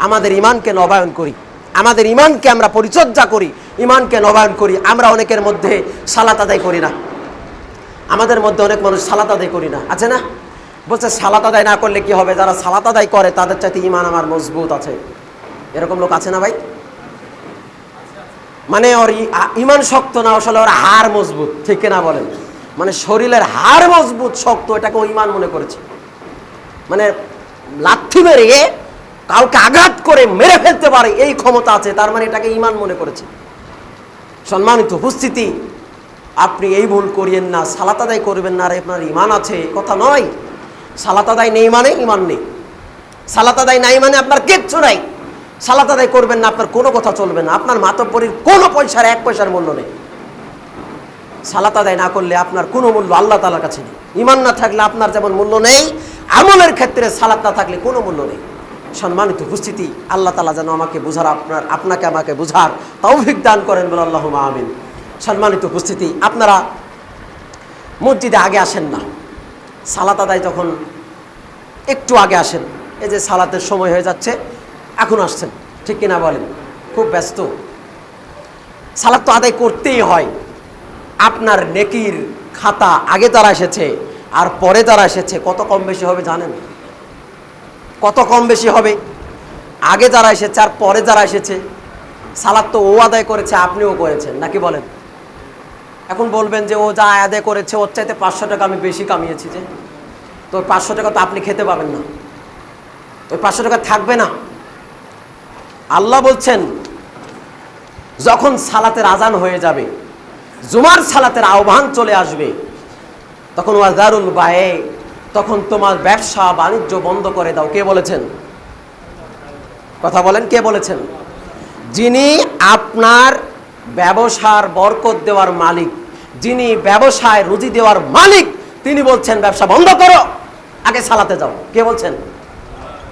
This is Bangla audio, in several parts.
আমাদের ইমানকে নবায়ন করি। আমাদের ইমানকে আমরা পরিচর্যা করি ইমানকে নবায়ন করি। আমরা অনেকের মধ্যে সালাত আদায় করি না। আমাদের মধ্যে অনেক মানুষ সালাত আদায় করি না। আছে না? বলছে সালাত আদায় না করলে কি হবে? যারা সালাত আদায় করে, তাদের চাইতে ইমান আমার মজবুত আছে। এরকম লোক আছে না ভাই? মানে ওর ইমান শক্ত না, আসলে ওর হাড় মজবুত। ঠিক না বলেন? মানে শরীরের হাড় মজবুত, শক্ত, এটাকে ও ইমান মনে করেছে। মানে লাথি মেরে কাউকে আঘাত করে মেরে ফেলতে পারে এই ক্ষমতা আছে, তার মানে এটাকে ইমান মনে করেছে। সম্মানিত উপস্থিতি, আপনি এই ভুল করিয়েন না, সালাত আদায় করবেন না, আর আপনার ইমান আছে কথা নয়। সালাত আদায় নেই মানে ইমান নেই। সালাত আদায় নাই মানে আপনার কিচ্ছু নাই। সালাত আদায় করবেন না, আপনার কোনো কথা চলবে না, আপনার মাতব্বরির কোনো পয়সার এক পয়সার মূল্য নেই। সালাত আদায় না করলে আপনার কোনো মূল্য আল্লাহ তালার কাছে নেই। ইমান না থাকলে আপনার যেমন মূল্য নেই, আমলের ক্ষেত্রে সালাত না থাকলে কোনো মূল্য নেই। সম্মানিত উপস্থিতি, আল্লাহ তালা যেন আমাকে বোঝার, আপনার, আপনাকে আমাকে বোঝার তৌফিক দান করেন বলে আল্লাহ মাহমিন সম্মানিত উপস্থিতি, আপনারা মসজিদে আগে আসেন না। সালাত আদায় যখন একটু আগে আসেন। এই যে সালাতের সময় হয়ে যাচ্ছে, এখন আসছেন। ঠিক কিনা বলেন? খুব ব্যস্ত। সালাত তো আদায় করতেই হয়। আপনার নেকির খাতা আগে তারা এসেছে, আর পরে তারা এসেছে। কত কম বেশি হবে জানেন? কত কম বেশি হবে? আগে যারা এসেছে আর পরে যারা এসেছে, সালাদ তো ও আদায় করেছে, আপনিও করেছেন, নাকি বলেন? এখন বলবেন যে ও যা আদায় করেছে, ওর চাইতে পাঁচশো টাকা আমি বেশি কামিয়েছি যে। তো ওই পাঁচশো টাকা তো আপনি খেতে পাবেন না। ওই পাঁচশো টাকা থাকবে না। আল্লাহ বলছেন, যখন সালাতের আজান হয়ে যাবে, জুমার সালাতের আহ্বান চলে আসবে, তখন ওয়াজারুল বায়ে তখন তোমার ব্যবসা বাণিজ্য বন্ধ করে দাও। কে বলেছেন? কথা বলেন, কে বলেছেন? যিনি আপনার ব্যবসার বরকত দেওয়ার মালিক, যিনি ব্যবসায় রুজি দেওয়ার মালিক, তিনি বলছেন, ব্যবসা বন্ধ করো, আগে সালাতে যাও। কে বলছেন?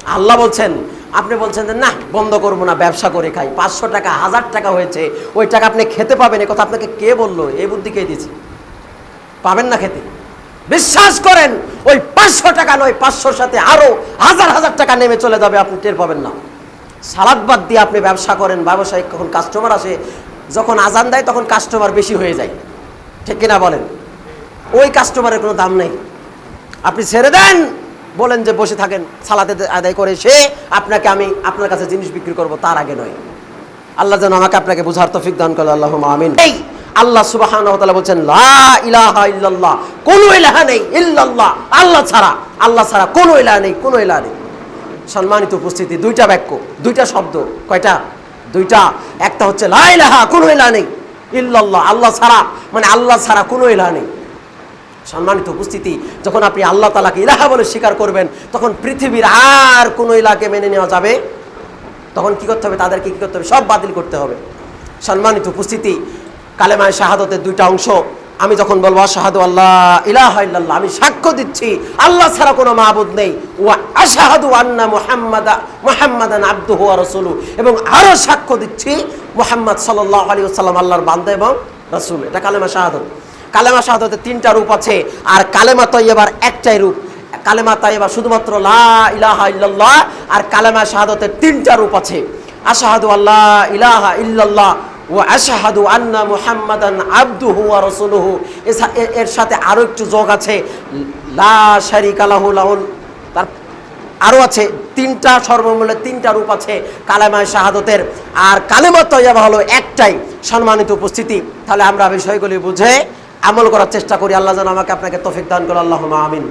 আল্লাহ বলছেন, আপনি বলছেন যে, না, বন্ধ করব না, ব্যবসা করে খাই। পাঁচশো টাকা, হাজার টাকা হয়েছে, ওই টাকা আপনি খেতে পাবেন। এ কথা আপনাকে কে বলল? এই বুদ্ধি কে দিয়েছে? পাবেন না খেতে? বিশ্বাস করেন, ওই পাঁচশো টাকা নয়, পাঁচশোর সাথে আরও হাজার হাজার টাকা নেমে চলে যাবে, আপনি টের পাবেন না। সালাদ বাদ দিয়ে আপনি ব্যবসা করেন, ব্যবসায়িক কখন কাস্টমার আসে, যখন আজান দেয়, তখন কাস্টমার বেশি হয়ে যায়। ঠিক কিনা বলেন? ওই কাস্টমারের কোনো দাম নেই। আপনি ছেড়ে দেন, বলেন যে বসে থাকেন সালাতে আদায় করে সে আপনাকে আমি আপনার কাছে জিনিস বিক্রি করব, তার আগে নয়। আল্লাহ যেন আমাকে আপনাকে বুঝার তফিক দান করল আল্লাহ আমিন। এই আল্লাহ তাআলা বলছেন, লা ইলাহা ইল্লাল্লাহ, কোনো ইলাহা নেই, ইল্লাল্লাহ, আল্লাহ ছাড়া আল্লাহ ছাড়া কোনো ইলাহা নেই, কোনো ইলাহা নেই। সম্মানিত উপস্থিতি, দুইটা বাক্য, দুইটা শব্দ, কয়টা? দুইটা, একটা হচ্ছে, লা ইলাহা, কোনো ইলাহা নেই, ইল্লাল্লাহ, আল্লাহ ছাড়া মানে আল্লাহ ছাড়া কোনো ইলাহা নেই। সম্মানিত উপস্থিতি, যখন আপনি আল্লাহ তালাকে ইলাহা বলে স্বীকার করবেন, তখন পৃথিবীর আর কোনো ইলাকে মেনে নেওয়া যাবে? তখন কি করতে হবে? তাদেরকে কি করতে হবে? সব বাতিল করতে হবে। সম্মানিত উপস্থিতি কালেমায় শাহাদতের দুইটা অংশ। আমি যখন বলব শাহাদু আল্লাহ ইলাহ ইল্লাল্লাহ, আমি সাক্ষ্য দিচ্ছি, আল্লাহ ছাড়া কোনো মাহবুদ নেই। ও আশাহাদু আন্না মুহাম্মাদা, মুহাম্মাদান ওয়া রাসূলু এবং আরও সাক্ষ্য দিচ্ছি মুহাম্মদ সাল্লাল্লাহু আলাইহি ওয়াসাল্লাম, আল্লাহর বান্দা এবং রাসূল। এটা কালেমা শাহাদত। কালেমা শাহাদতের তিনটা রূপ আছে, আর কালেমা তৈয়বার একটাই রূপ। কালেমা তাইবা শুধুমাত্র লা ইলাহা ইল্লাল্লাহ, আর কালেমা শাহাদতের তিনটা রূপ আছে। আশাহাদু আল্লাহ ইলাহা ইল্লাল্লাহ ও আশাহাদু আন্না মুহাম্মাদান আবদুহু ওয়া রাসূলুহু। এর সাথে আরও একটু যোগ আছে। লা শারিকা লাহু লাহুল তার আরও আছে, তিনটা সর্বমূল্যে তিনটা রূপ আছে কালেমায় শাহাদতের। আর কালেমা তৈবা হলো একটাই, সম্মানিত উপস্থিতি। তাহলে আমরা বিষয়গুলি বুঝে আমল করার চেষ্টা করি। আল্লাহ যেন আমাকে আপনাকে তফিক দান করে আল্লাহ আমিন।